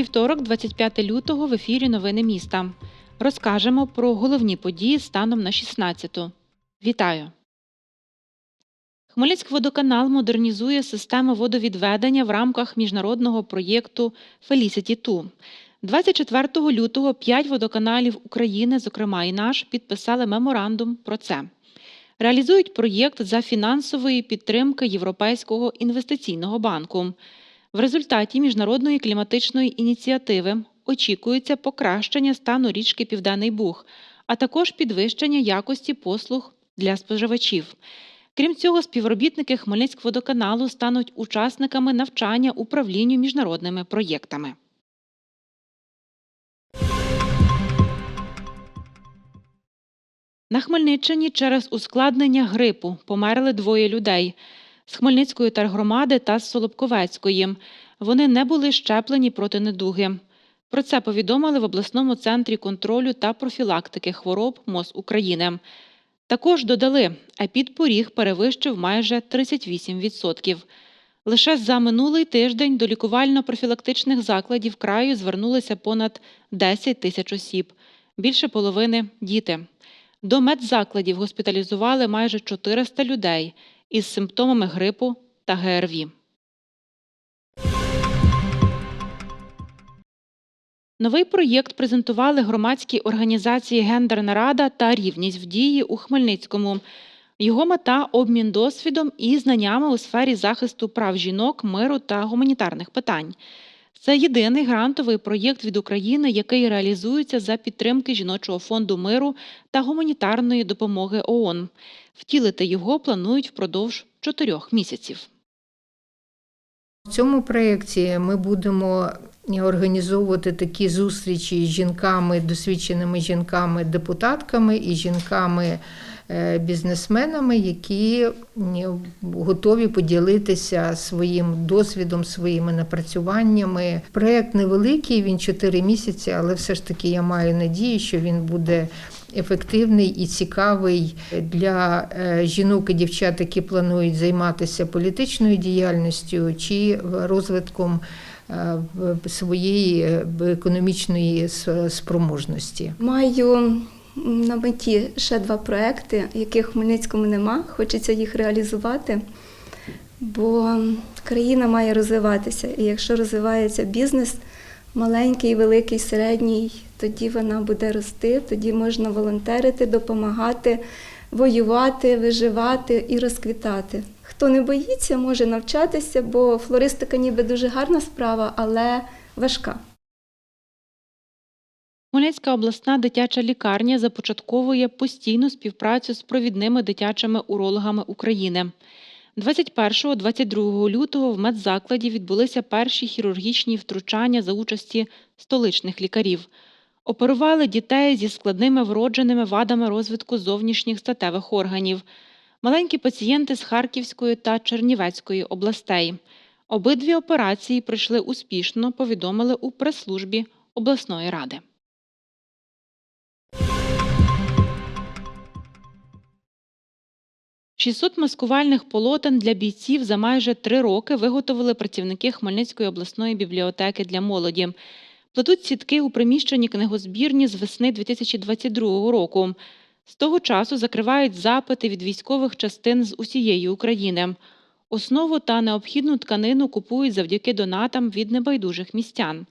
Вівторок, 25 лютого, в ефірі Новини міста. Розкажемо про головні події станом на 16-ту. Вітаю! Хмельницькводоканал модернізує систему водовідведення в рамках міжнародного проєкту Felicity 2. 24 лютого п'ять водоканалів України, зокрема і наш, підписали меморандум про це. Реалізують проєкт за фінансової підтримки Європейського інвестиційного банку. В результаті міжнародної кліматичної ініціативи очікується покращення стану річки Південний Буг, а також підвищення якості послуг для споживачів. Крім цього, співробітники Хмельницькводоканалу стануть учасниками навчання управлінню міжнародними проєктами. На Хмельниччині через ускладнення грипу померли двоє людей з Хмельницької тергромади та з Солобковецької. Вони не були щеплені проти недуги. Про це повідомили в обласному центрі контролю та профілактики хвороб МОЗ України. Також додали, епідпоріг перевищив майже 38%. Лише за минулий тиждень до лікувально-профілактичних закладів краю звернулися понад 10 тисяч осіб, більше половини діти. До медзакладів госпіталізували майже 400 людей із симптомами грипу та ГРВІ. Новий проєкт презентували громадські організації Гендерна Рада та Рівність в дії у Хмельницькому. Його мета обмін досвідом і знаннями у сфері захисту прав жінок, миру та гуманітарних питань. Це єдиний грантовий проєкт від України, який реалізується за підтримки жіночого фонду миру та гуманітарної допомоги ООН. Втілити його планують впродовж чотирьох місяців. В цьому проєкті ми будемо організовувати такі зустрічі з жінками, досвідченими жінками-депутатками і жінками. е, які готові поділитися своїм досвідом, своїми напрацюваннями. Проєкт невеликий, він 4 місяці, але все ж таки я маю надію, що він буде ефективний і цікавий для е, жінок і дівчат, які планують займатися політичною діяльністю чи розвитком своєї е, економічної спроможності. Маю на меті ще два проекти, яких в Хмельницькому нема. Хочеться їх реалізувати, бо країна має розвиватися. І якщо розвивається бізнес, маленький, великий, середній, тоді вона буде рости, тоді можна волонтерити, допомагати, воювати, виживати і розквітати. Хто не боїться, може навчатися, бо флористика ніби дуже гарна справа, але важка. Хмельницька обласна дитяча лікарня започатковує постійну співпрацю з провідними дитячими урологами України. 21-22 лютого в медзакладі відбулися перші хірургічні втручання за участі столичних лікарів. Оперували дітей зі складними вродженими вадами розвитку зовнішніх статевих органів. Маленькі пацієнти з Харківської та Чернівецької областей. Обидві операції пройшли успішно, повідомили у прес-службі обласної ради. «600 маскувальних полотен для бійців за майже три роки виготовили працівники Хмельницької обласної бібліотеки для молоді. Плетуть сітки у приміщенні книгозбірні з весни 2022 року. З того часу закривають запити від військових частин з усієї України. Основу та необхідну тканину купують завдяки донатам від небайдужих містян.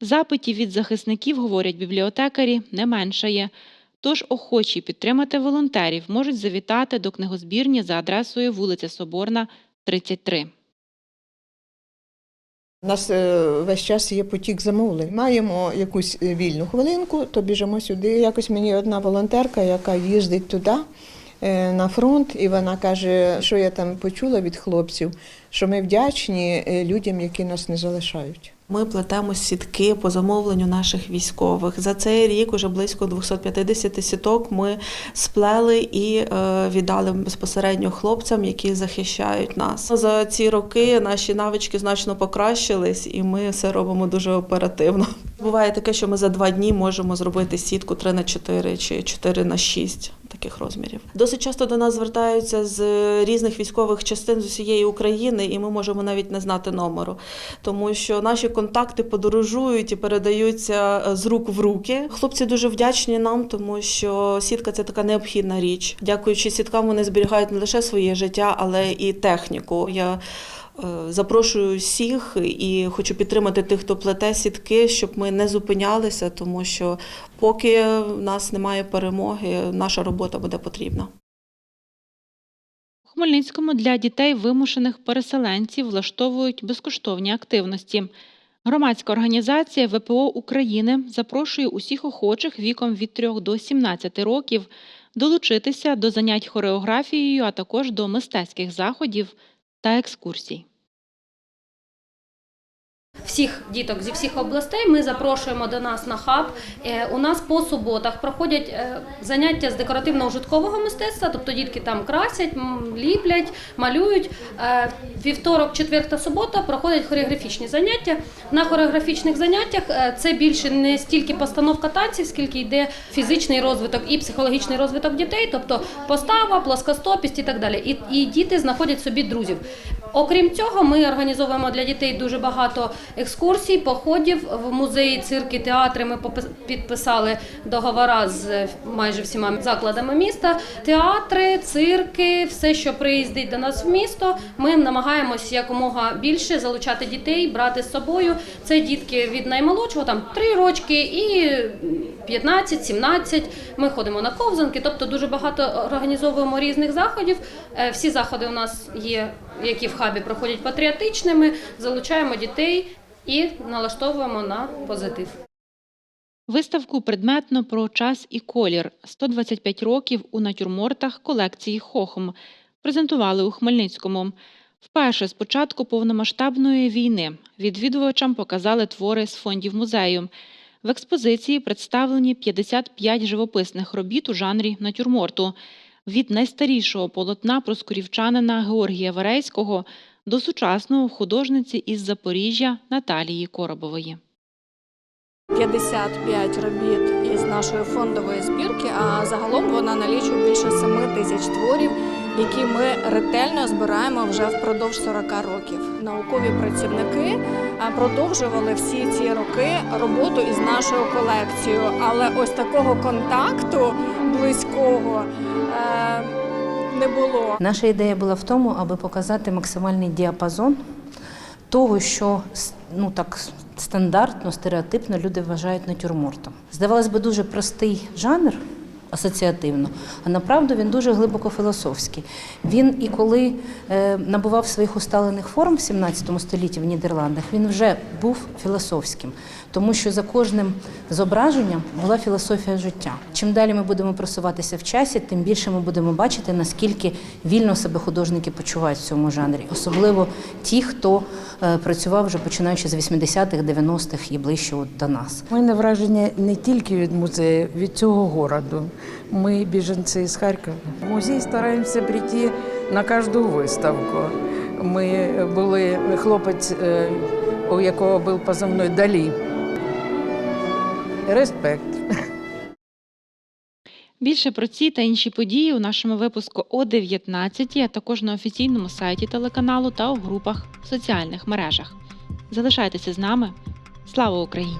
Запитів від захисників, говорять бібліотекарі, не меншає. Тож охочі підтримати волонтерів можуть завітати до книгозбірні за адресою вулиця Соборна, 33. У нас е, весь час є потік замовлень. Маємо якусь е, вільну хвилинку, то біжимо сюди. Якось мені одна волонтерка, яка їздить туди е, на фронт, і вона каже, що я там почула від хлопців, що ми вдячні людям, які нас не залишають. Ми плетемо сітки по замовленню наших військових. За цей рік уже близько 250 сіток ми сплели і е, віддали безпосередньо хлопцям, які захищають нас. За ці роки наші навички значно покращились, і ми все робимо дуже оперативно. Буває таке, що ми за два дні можемо зробити сітку 3 на 4 чи 4 на 6 таких розмірів. Досить часто до нас звертаються з різних військових частин з усієї України, і ми можемо навіть не знати номеру, тому що наші контакти подорожують і передаються е, з рук в руки. Хлопці дуже вдячні нам, тому що сітка це така необхідна річ. Дякуючи сіткам, вони зберігають не лише своє життя, але і техніку. Я Запрошую всіх і хочу підтримати тих, хто плете сітки, щоб ми не зупинялися, тому що поки в нас немає перемоги, наша робота буде потрібна. У Хмельницькому для дітей вимушених переселенців влаштовують безкоштовні активності. Громадська організація ВПО України запрошує усіх охочих віком від 3 до 17 років долучитися до занять хореографією, а також до мистецьких заходів та екскурсій. Всіх діток зі всіх областей ми запрошуємо до нас на хаб. Е, У нас по суботах проходять е, заняття з декоративно-ужиткового мистецтва, тобто дітки там красять, ліплять, малюють. Е, Вівторок, четвер та субота проходять хореографічні заняття. На хореографічних заняттях це більше не стільки постановка танців, скільки йде фізичний розвиток і психологічний розвиток дітей, тобто постава, плоскостопість і так далі. І, і діти знаходять собі друзів. Окрім цього, ми організовуємо для дітей дуже багато екскурсій, походів в музеї, цирки, театри. Ми підписали договора з майже всіма закладами міста. Театри, цирки, все, що приїздить до нас в місто. Ми намагаємось якомога більше залучати дітей, брати з собою. Це дітки від наймолодшого, там 3 рочки і 15-17. Ми ходимо на ковзанки, тобто дуже багато організовуємо різних заходів. Е, Всі заходи у нас є, які в хабі проходять патріотичними. Залучаємо дітей і налаштовуємо на позитив. Виставку предметно про час і колір 125 років у натюрмортах колекції Хохм презентували у Хмельницькому. Вперше з початку повномасштабної війни відвідувачам показали твори з фондів музею. В експозиції представлені 55 живописних робіт у жанрі натюрморту від найстарішого полотна проскурівчанина Георгія Варейського до сучасного художниці із Запоріжжя Наталії Коробової. 55 робіт із нашої фондової збірки, а загалом вона налічує більше 7 тисяч творів, які ми ретельно збираємо вже впродовж 40 років. Наукові працівники продовжували всі ці роки роботу із нашою колекцією, але ось такого контакту близького е, не було. Наша ідея була в тому, аби показати максимальний діапазон того, що ну так стандартно, стереотипно люди вважають натюрмортом. Здавалось би, дуже простий жанр. Асоціативно, а направду він дуже глибоко філософський. Він і коли е, набував своїх усталених форм в 17 столітті в Нідерландах, він вже був філософським, тому що за кожним зображенням була філософія життя. Чим далі ми будемо просуватися в часі, тим більше ми будемо бачити, наскільки вільно себе художники почувають в цьому жанрі, особливо ті, хто е, працював вже починаючи з 80-х, 90-х і ближче до нас. У мене враження не тільки від музею, від цього городу. Ми біженці з Харкова. В музей стараємося прийти на кожну виставку. Ми були хлопець, е, у якого був позивний Далі. Респект. Більше про ці та інші події у нашому випуску о 19, а також на офіційному сайті телеканалу та у групах в соціальних мережах. Залишайтеся з нами. Слава Україні!